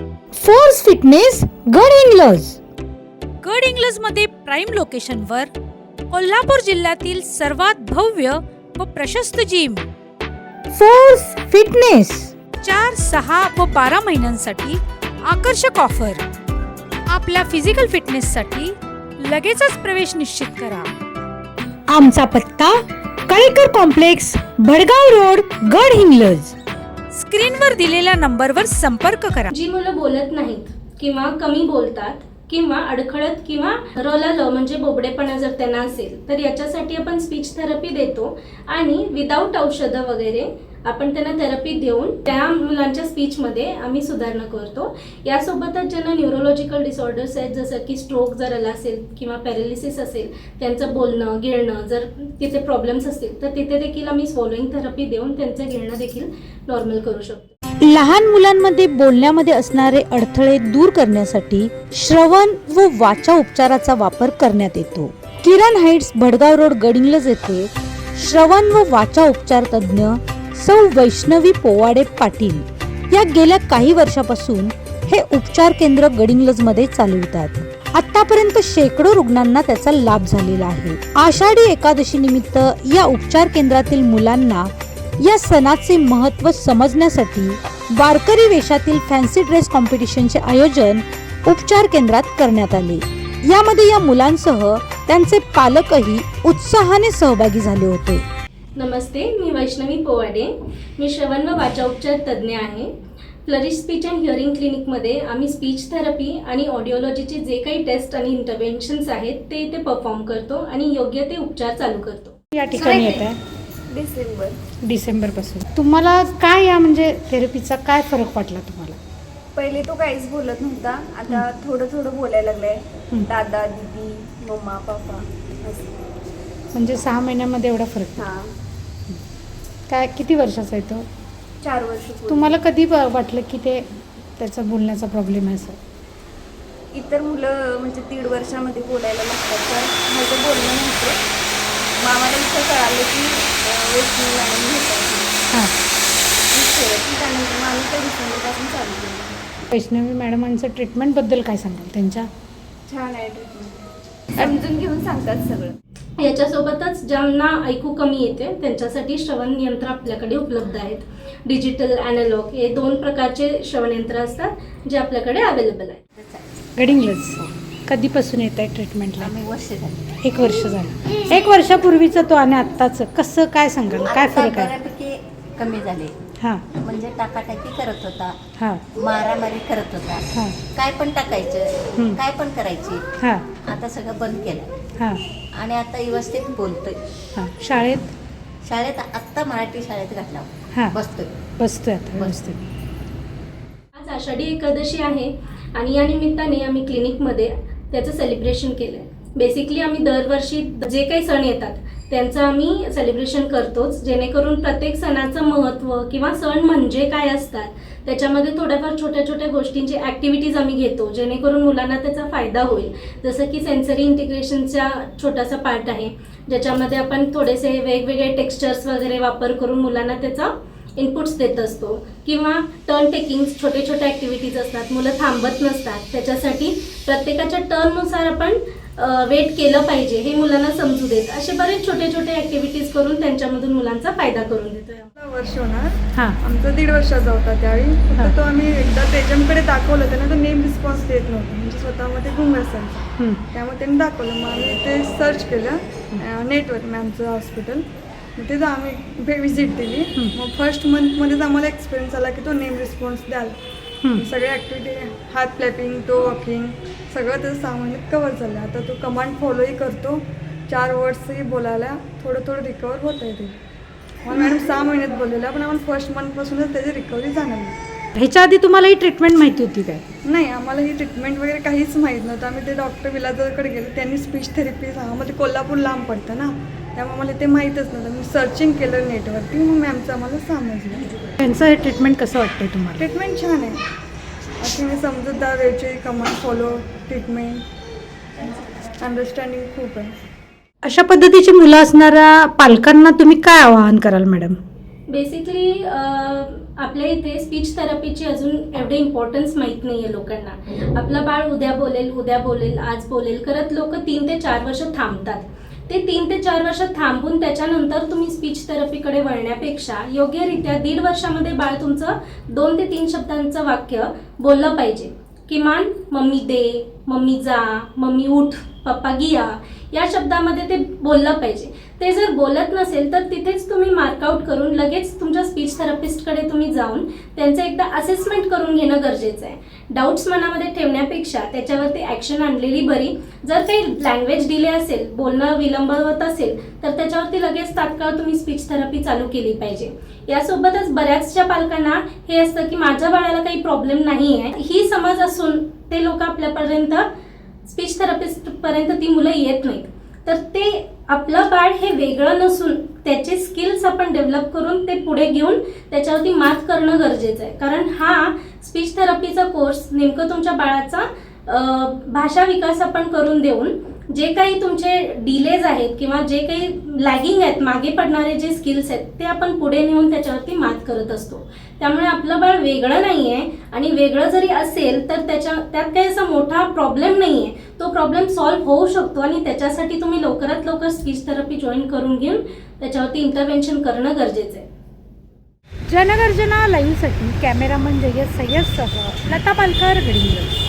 Force fitness गड इंग्लज गड इंग्लजमध्ये prime लोकेशनवर कोल्हापूर जिल्ह्यातील सर्वात भव्य व प्रशस्त जिम फोर्स फिटनेस चार सहा व बारा महिन्यांसाठी आकर्षक ऑफर आपल्या फिजिकल फिटनेससाठी लगेचच प्रवेश निश्चित करा. आमचा पत्ता कळेकर कॉम्प्लेक्स भडगाव रोड गड इंग्लज स्क्रीनवर दिलेल्या नंबरवर संपर्क करा. जी मुलं बोलत नाहीत किंवा कमी बोलतात किंवा अडखळत किंवा रोलालो म्हणजे बोबडेपणा जर त्यांना असेल तर याच्यासाठी आपण स्पीच थेरपी देतो आणि विदाऊट औषधं वगैरे आपण त्यांना थेरपी देऊन त्या मुलांच्या स्पीचमध्ये आम्ही सुधारणा करतो. यासोबतच ज्यांना न्यूरोलॉजिकल डिसऑर्डर्स आहेत जसं की स्ट्रोक जर आला असेल किंवा पॅरालिसिस असेल त्यांचं बोलणं गिळणं जर तिथे प्रॉब्लेम्स असतील तर तिथे देखील आम्ही स्वॉलोईंग थेरपी देऊन त्यांचं गिळणं देखील नॉर्मल करू शकतो. लहान मुलांमध्ये बोलण्यामध्ये असणारे अडथळे दूर करण्यासाठी श्रवण व वाचा उपचाराचा वापर करण्यात येतो. किरण हाईट्स भडगाव रोड गडिंगलज येथे श्रवण व वाचा उपचार तज्ज्ञ सौ वैष्णवी पोवाडे पाटील या गेल्या काही वर्षापासून हे उपचार केंद्र गडिंगलजमध्ये चालवितात. आतापर्यंत शेकडो रुग्णांना त्याचा लाभ झालेला आहे. आषाढी एकादशी निमित्त या उपचार केंद्रातील मुलांना या सणाचे महत्त्व समजण्यासाठी वारकरी वेशातील फॅन्सी ड्रेस कॉम्पिटिशनचे आयोजन उपचार केंद्रात करण्यात आले. यामध्ये या मुलांसह त्यांचे पालकही उत्साहाने सहभागी झाले होते. नमस्ते मी वैष्णवी पोवाडे. मी श्रवण व वाचाउपचार तज्ज्ञ आहे. फ्लरिश स्पीच अँड हिअरिंग क्लिनिकमध्ये आम्ही स्पीच थेरपी आणि ऑडिओलॉजीचे जे काही टेस्ट आणि इंटरव्हेन्शन्स आहेत ते इथे परफॉर्म करतो आणि योग्य ते उपचार चालू करतो. या ठिकाणी येत आहे. डिसेंबर. डिसेंबरपासून. तुम्हाला काय या म्हणजे थेरपीचा काय फरक वाटला तुम्हाला? पहिले तो काहीच बोलत नव्हता. आता थोडं थोडं बोलायला लागलाय. दादा दीदी मम्मा पप्पा असं. म्हणजे सहा महिन्यामध्ये एवढा फरक? हां. काय किती वर्षाचा आहे तो? चार वर्ष पूर्वी. तुम्हाला कधी ब- वाटलं की ते त्याचा बोलण्याचा प्रॉब्लेम आहे असं? इतर मुलं म्हणजे दीड वर्षामध्ये बोलायला लागतात. तर माझं बोलणं नव्हतं. मग आम्हाला इथं कळालं की वैष्णवी मॅडम घेतात हां. वैष्णवी मॅडमांचं ट्रीटमेंटबद्दल काय सांगाल त्यांच्या? छान आहे ट्रीटमेंट. समजून घेऊन सांगतात सगळं. याच्यासोबतच ज्यांना ऐकू कमी येते त्यांच्यासाठी श्रवण यंत्र आपल्याकडे उपलब्ध आहेत. डिजिटल अॅनालॉग हे दोन प्रकारचे श्रवण यंत्र असतात जे आपल्याकडे अवेलेबल आहेत. कधीपासून येत आहे ट्रीटमेंटला आम्ही वर्ष झाली. एक वर्ष झालं. एक वर्षापूर्वीचं तो आणि आत्ताचं कसं काय सांगाल? काय आता फरक आहे? बऱ्यापैकी कमी झाले. हां. म्हणजे टाकाटाकी करत होता. हां. मारामारी करत होता. हां. काय पण टाकायचं हं. काय पण करायची हां. आता सगळं बंद केलं. हां. आणि आता व्यवस्थित बोलतोय. हां. शाळेत? शाळेत आत्ता मराठी शाळेत घातला. हां. बसतोय. बसतोय आता व्यवस्थित. आज आषाढी एकादशी आहे आणि या निमित्ताने आम्ही क्लिनिकमध्ये त्याचं सेलिब्रेशन केलं आहे बेसिकली आम्ही दरवर्षी जे काही सण येतात त्यांचं आम्ही सेलिब्रेशन करतोच. जेणेकरून प्रत्येक सणाचं महत्त्व किंवा सण म्हणजे काय असतात त्याच्यामध्ये थोड्याफार छोट्या छोट्या गोष्टींची ॲक्टिव्हिटीज आम्ही घेतो. जेणेकरून मुलांना त्याचा फायदा होईल. जसं की सेन्सरी इंटिग्रेशनचा छोटासा पार्ट आहे. ज्याच्यामध्ये आपण थोडेसे वेगवेगळे टेक्स्चर्स वगैरे वापर करून मुलांना त्याचा इनपुट्स देत असतो किंवा टर्न टेकिंग छोटे छोटे ॲक्टिव्हिटीज असतात मुलं थांबत नसतात त्याच्यासाठी प्रत्येकाच्या टर्ननुसार आपण वेट केलं पाहिजे हे मुलांना समजू देत. असे बरेच छोटे छोटे ॲक्टिव्हिटीज करून त्यांच्यामधून मुलांचा फायदा करून देतोय वर्ष होणार. हां. आमचा दीड वर्षाचा होता त्यावेळी. फक्त तो आम्ही एकदा त्याच्याकडे दाखवलं त्यानं तो नेम रिस्पॉन्स देत नव्हता. म्हणजे स्वतःमध्ये गुंग असायचा. त्यामुळे त्यांनी दाखवलं. मग आम्ही ते सर्च केलं नेटवर मॅमचं हॉस्पिटल तिथं आम्ही व्हिजिट दिली. मग फर्स्ट मंथमध्येच आम्हाला एक्सपिरियन्स आला की तो नेम रिस्पॉन्स द्याल. हं. सगळे ॲक्टिव्हिटी हात फ्लॅपिंग तो वॉकिंग सगळं त्याचं सहा महिन्यात कवर झालं. आता तो कमांड फॉलोही करतो. चार वर्ड्सही बोलायला थोडं थोडं रिकवर होत आहे ते. मग मॅडम सहा महिन्यात बोललेलं पण आम्हाला फर्स्ट मंथपासूनच त्याची रिकव्हरी जाणवली ह्याच्या आधी तुम्हाला ही ट्रीटमेंट माहिती होती काय? नाही आम्हाला ही ट्रीटमेंट वगैरे काहीच माहीत नव्हतं. आम्ही ते डॉक्टर विलाजाकडे गेलो. त्यांनी स्पीच थेरपी सांगा मग ते कोल्हापूर लांब पडतं ना. त्यामुळे आम्हाला ते माहीतच नव्हतं. मी सर्चिंग केलं नेटवरती मग मॅमचं आम्हाला समजलं. त्यांचं हे ट्रीटमेंट कसं वाटतंय तुम्हाला? ट्रीटमेंट छान आहे. अशी मी समजूतदार वेळची कमांड फॉलो ट्रीटमेंट अंडरस्टँडिंग खूप आहे. अशा पद्धतीची मुलं असणाऱ्या पालकांना तुम्ही काय आवाहन कराल मॅडम बेसिकली आपल्या इथे स्पीच थेरपीची अजून एवढे इम्पॉर्टन्स माहीत नाही आहे लोकांना. आपलं बाळ उद्या बोलेल उद्या बोलेल आज बोलेल करत लोक तीन ते चार वर्ष थांबतात. ते तीन ते चार वर्ष थांबून त्याच्यानंतर तुम्ही स्पीच थेरपीकडे वळण्यापेक्षा योग्यरित्या दीड वर्षामध्ये बाळ तुमचं दोन ते तीन शब्दांचं वाक्य बोललं पाहिजे. किमान मम्मी दे मम्मी जा मम्मी उठ. पप्पा गिया या शब्दामध्ये ते बोललं पाहिजे. ते जर बोलत नसेल तर तिथेच तुम्ही मार्कआउट करून लगेच तुमच्या स्पीच थेरपिस्टकडे तुम्ही जाऊन त्यांचं एकदा असेसमेंट करून घेणं गरजेचं आहे. डाऊट्स मनामध्ये ठेवण्यापेक्षा त्याच्यावरती ॲक्शन आणलेली बरी. जर काही लँग्वेज डिले असेल बोलणं विलंब होत असेल तर त्याच्यावरती लगेच तात्काळ तुम्ही स्पीच थेरपी चालू केली पाहिजे. यासोबतच बऱ्याचशा पालकांना हे असतं की माझ्या बाळाला काही प्रॉब्लेम नाही आहे ही समज असून ते लोक आपल्यापर्यंत स्पीच थेरपिस्टपर्यंत ती मुलं येत नाहीत. तर ते आपलं बाळ हे वेगळं नसून त्याचे स्किल्स आपण डेव्हलप करून ते पुढे घेऊन त्याच्यावरती मात करणं गरजेचं आहे. कारण हा स्पीच थेरपीचा कोर्स नेमकं तुमच्या बाळाचा भाषा विकास आपण करून देऊन जे काही तुमचे डिलेज आहेत किंवा जे काही लॅगिंग आहेत मागे पडणारे जे स्किल्स आहेत ते आपण पुढे नेऊन त्याच्यावरती मात करत असतो. त्यामुळे आपलं बाळ वेगळं नाही आहे आणि वेगळं जरी असेल तर त्याच्या त्यात काही असा मोठा प्रॉब्लेम नाही आहे तो प्रॉब्लेम सॉल्व्ह होऊ शकतो आणि त्याच्यासाठी तुम्ही लवकरात लवकर स्पीच थेरपी जॉईन करून घेऊन त्याच्यावरती इंटरव्हेन्शन करणं गरजेचं आहे. जनगर्जना लाईव्हसाठी कॅमेरामन जय्यद सय्यदसह लता पालकर गडिंग्लज